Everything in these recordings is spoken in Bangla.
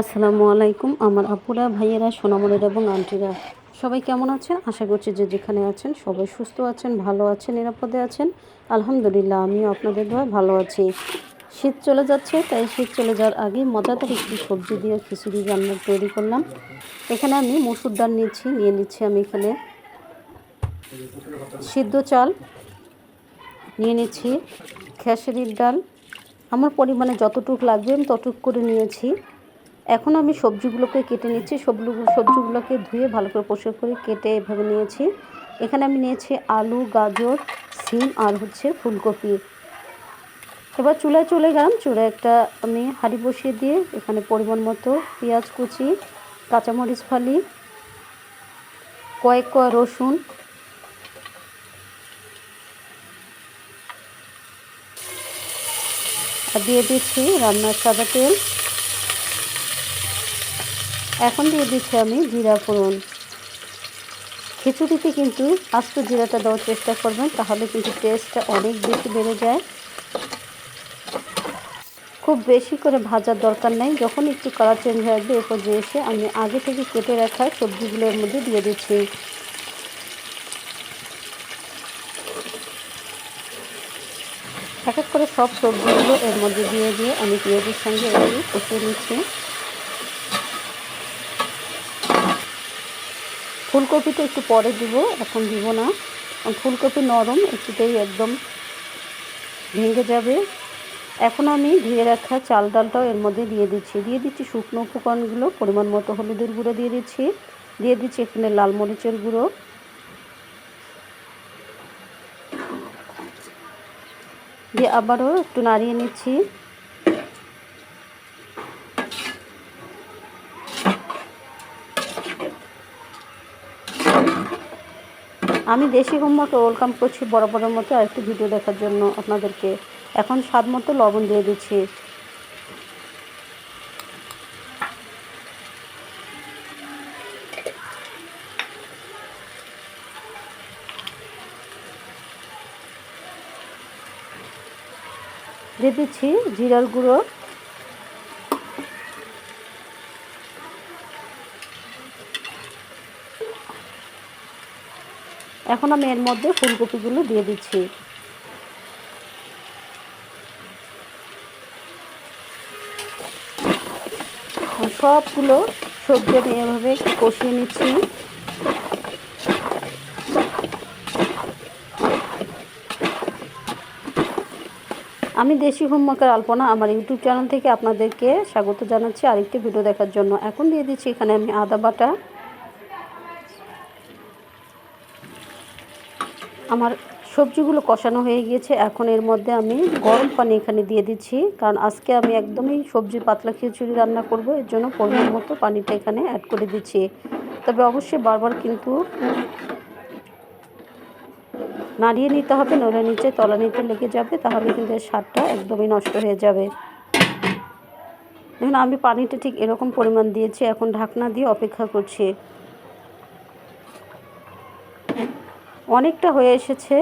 আসসালামু আলাইকুম, আমার আপুরা, ভাইয়েরা, সোনামণির এবং আন্টিরা। সবাই কেমন আছেন? আশা করছি যে যেখানে আছেন সবাই সুস্থ আছেন, ভালো আছেন, নিরাপদে আছেন। আলহামদুলিল্লাহ, আমিও আপনাদের দোয়া ভালো আছি। শীত চলে যাচ্ছে, তাই শীত চলে যাওয়ার আগে মজাদার একটি সবজি দিয়ে খিচুড়ি রান্না তৈরি করলাম। এখানে আমি মসুর ডাল নিয়েছি, নিয়ে নিচ্ছি আমি এখানে সিদ্ধ চাল, নিয়ে নিচ্ছি খেসারির ডাল। আমার পরিমাণে যতটুকু লাগবে আমি ততটুকু করে নিয়েছি। এখন আমি সবজিগুলোকে কেটে নিচ্ছি। সবগুলো, সবজিগুলোকে ধুয়ে ভালো করে পরিষ্কার করে কেটে এভাবে নিয়েছি। এখানে আমি নিয়েছি আলু, গাজর, সিম আর হচ্ছে ফুলকপি। এবার চুলায় চলে গেলাম। চুলায় একটা আমি হাঁড়ি বসিয়ে দিয়ে এখানে পরিমাণ মতো পেঁয়াজ কুচি, কাঁচামরিচ ফালি, কয়েক কয় রসুন দিয়ে দিচ্ছি রান্নার সাদা তেল। এখন দিয়ে দিচ্ছি আমি জিরা ফোড়ন। খিচুড়িতে কিন্তু আস্ত জিরাটা দেওয়ার চেষ্টা করবেন, তাহলে কিন্তু টেস্টটা অনেক বেশি বেড়ে যায়। খুব বেশি করে ভাজার দরকার নেই, যখন একটু কালার চেঞ্জ হয়ে আসবে, এরপর যে এসে আমি আগে থেকে কেটে রাখা সবজিগুলোর মধ্যে দিয়ে দিচ্ছি। এক এক করে সব সবজিগুলো এর মধ্যে দিয়ে দিয়ে আমি পেঁয়াজের সঙ্গে একটু কষিয়ে নিচ্ছি। ফুলকপিটা একটু পরে দিব, এখন দিব না। ফুলকপি নরম, একটুতেই একদম ভেঙে যাবে। এখন আমি ধুয়ে রাখা চাল ডালটাও এর মধ্যে দিয়ে দিচ্ছি। দিয়ে দিচ্ছি শুকনো উপকরণগুলো, পরিমাণ মতো হলুদের গুঁড়ো দিয়ে দিচ্ছি। দিয়ে দিচ্ছি এখানে লাল মরিচের গুঁড়ো। দিয়ে আবারও একটু নাড়িয়ে নিচ্ছি। আমি দেশি হোমওয়ার্কে ওয়েলকাম করছি বরাবরের মতো আরেকটি ভিডিও দেখার জন্য আপনাদেরকে। এখন স্বাদ মতো লবণ দিয়ে দিচ্ছি। দিয়ে দিচ্ছি জিরার গুঁড়ো। এখন আমি এর মধ্যে ফুলকপিগুলো দিয়ে দিচ্ছি। সবগুলো সবজি আমি এভাবে কষিয়ে নিচ্ছি। আমি দেশি হোমওয়ার্কের আলপনা আমার ইউটিউব চ্যানেল থেকে আপনাদেরকে স্বাগত জানাচ্ছি আরেকটি ভিডিও দেখার জন্য। এখন দিয়ে দিচ্ছি এখানে আমি আদা বাটা। আমার সবজিগুলো কষানো হয়ে গিয়েছে। এখন এর মধ্যে আমি গরম পানি এখানে দিয়ে দিচ্ছি। কারণ আজকে আমি একদমই সবজি পাতলা খিচুড়ি রান্না করব। এর জন্য পরিমাণ মতো পানিটা এখানে অ্যাড করে দিচ্ছি। তবে অবশ্যই বারবার কিন্তু নাড়িয়ে নিতে হবে। নড়ে নিচে তলা নিতে লেগে যাবে। তাহলে কিন্তু এর স্বাদটা একদমই নষ্ট হয়ে যাবে। দেখুন, আমি পানিটা ঠিক এরকম পরিমাণ দিয়েছি। এখন ঢাকনা দিয়ে অপেক্ষা করছি। অনেকটা হয়ে এসেছে।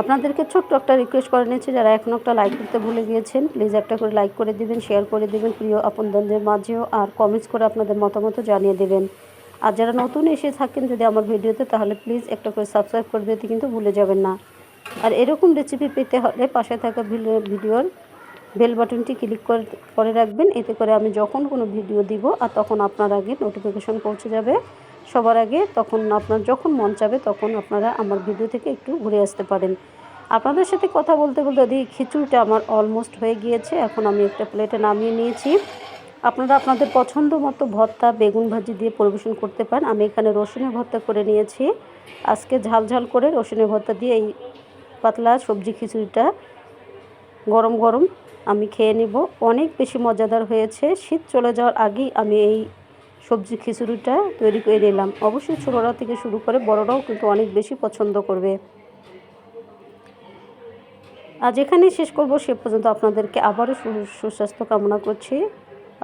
আপনাদেরকে ছোট্ট একটা রিকোয়েস্ট করে নিয়েছি, যারা এখনও একটা লাইক করতে ভুলে গিয়েছেন প্লিজ একটা করে লাইক করে দিবেন শেয়ার করে দিবেন, প্রিয় আপনদের মাঝেও, আর কমেন্টস করে আপনাদের মতামত জানিয়ে দেবেন। আর যারা নতুন এসে থাকেন যদি আমার ভিডিওতে তাহলে প্লিজ একটা করে সাবস্ক্রাইব করে দিতে কিন্তু ভুলে যাবেন না। আর এরকম রেসিপি পেতে হলে পাশে থাকা ভিডিওর বেল বাটনটি ক্লিক করে রাখবেন। এতে করে আমি যখন কোনো ভিডিও দিব, আর তখন আপনার আগে নোটিফিকেশন পৌঁছে যাবে। সবার আগে তখন আপনার যখন মন চাবে, তখন আপনারা আমার ভিডিও থেকে একটু ঘুরে আসতে পারেন। আপনাদের সাথে কথা বলতে বলতে ওদি খিচুড়িটা আমার অলমোস্ট হয়ে গিয়েছে। এখন আমি একটা প্লেটে নামিয়ে নিয়েছি। আপনারা আপনাদের পছন্দ মতো ভর্তা, বেগুন ভাজি দিয়ে পরিবেশন করতে পারেন। আমি এখানে রসুনের ভর্তা করে নিয়েছি। আজকে ঝাল ঝাল করে রসুনের ভর্তা দিয়ে এই পাতলা সবজি খিচুড়িটা গরম গরম আমি খেয়ে নিব। অনেক বেশি মজাদার হয়েছে। শীত চলে যাওয়ার আগেই আমি এই সবজি খিচুড়িটা তৈরি করে নিলাম। অবশ্যই ছোটোরা থেকে শুরু করে বড়রাও কিন্তু অনেক বেশি পছন্দ করবে। আজ এখানেই শেষ করব। সে পর্যন্ত আপনাদেরকে আবারও সুস্বাস্থ্য কামনা করছি।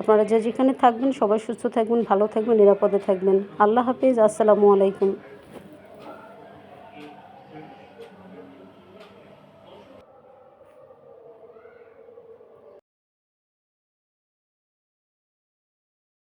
আপনারা যে যেখানে থাকবেন, সবাই সুস্থ থাকবেন, ভালো থাকবেন, নিরাপদে থাকবেন। আল্লাহ হাফিজ। আসসালামু আলাইকুম।